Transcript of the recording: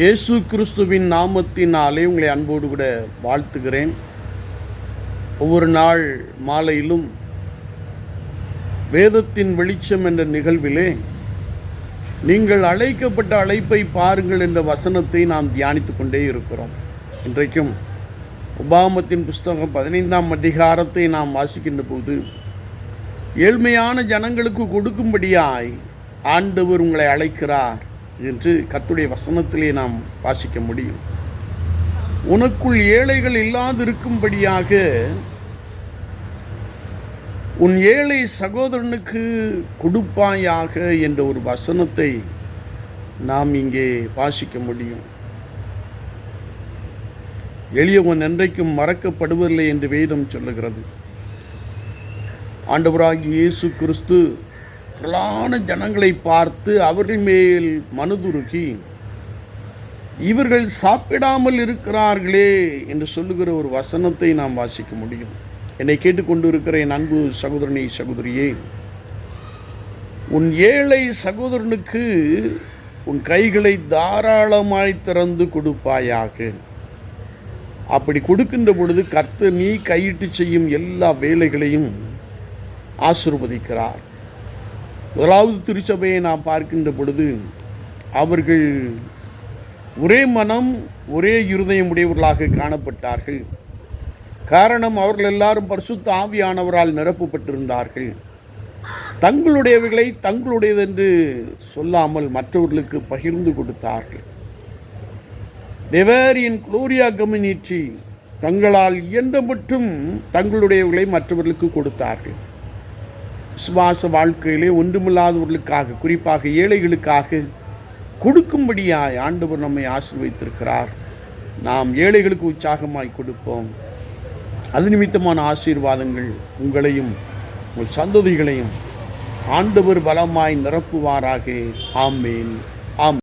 இயேசு கிறிஸ்துவின் நாமத்தினாலே உங்களை அன்போடு கூட வாழ்த்துகிறேன். ஒவ்வொரு நாள் மாலையிலும் வேதத்தின் வெளிச்சம் என்ற நிகழ்விலே நீங்கள் அழைக்கப்பட்ட அழைப்பை பாருங்கள் என்ற வசனத்தை நாம் தியானித்து கொண்டே இருக்கிறோம். இன்றைக்கும் உபாமத்தின் புஸ்தகம் பதினைந்தாம் அதிகாரத்தை நாம் வாசிக்கின்ற போது ஏழ்மையான ஜனங்களுக்கு கொடுக்கும்படியாய் ஆண்டவர் உங்களை அழைக்கிறார். என்று கத்துடைய வசனத்திலே நாம் வாசிக்க முடியும். உனக்குள் ஏழைகள் இல்லாதிருக்கும்படியாக உன் ஏழை சகோதரனுக்கு கொடுப்பாயாக என்ற ஒரு வசனத்தை நாம் இங்கே வாசிக்க முடியும். எளியவன் என்றைக்கும் மறக்கப்படுவதில்லை என்று வேதம் சொல்லுகிறது. ஆண்டவராகி இயேசு கிறிஸ்து திரளான ஜனங்களை பார்த்து அவர்கள் மேல் மனுதுருகி இவர்கள் சாப்பிடாமல் இருக்கிறார்களே என்று சொல்லுகிற ஒரு வசனத்தை நாம் வாசிக்க முடியும். என்னை கேட்டுக்கொண்டு இருக்கிற என் அன்பு சகோதரனை சகோதரியே உன் ஏழை சகோதரனுக்கு உன் கைகளை தாராளமாய் திறந்து கொடுப்பாயாக. அப்படி கொடுக்கின்ற பொழுது கர்த்தர் நீ கையிட்டு செய்யும் எல்லா வேலைகளையும் ஆசிர்வதிக்கிறார். முதலாவது திருச்சபையை நாம் பார்க்கின்ற பொழுது அவர்கள் ஒரே மனம் ஒரே இருதயம் உடையவர்களாக காணப்பட்டார்கள். காரணம் அவர்கள் எல்லாரும் பரிசுத்த ஆவியானவரால் நிரப்பப்பட்டிருந்தார்கள். தங்களுடையவைகளை தங்களுடையதென்று சொல்லாமல் மற்றவர்களுக்கு பகிர்ந்து கொடுத்தார்கள். தேவர் இன் குளோரியா கம்யூனிட்டி தங்களால் இயன்ற மட்டும் தங்களுடையவர்களை மற்றவர்களுக்கு கொடுத்தார்கள். சுவாச வாழ்க்கையிலே ஒன்றுமில்லாதவர்களுக்காக குறிப்பாக ஏழைகளுக்காக கொடுக்கும்படியாய் ஆண்டவர் நம்மை ஆசிர்வதித்திருக்கிறார். நாம் ஏழைகளுக்கு உற்சாகமாய் கொடுப்போம். அது நிமித்தமான ஆசீர்வாதங்கள் உங்களையும் உங்கள் சந்ததிகளையும் ஆண்டவர் பலமாய் நிரப்புவாராக. ஆமேன். ஆம்.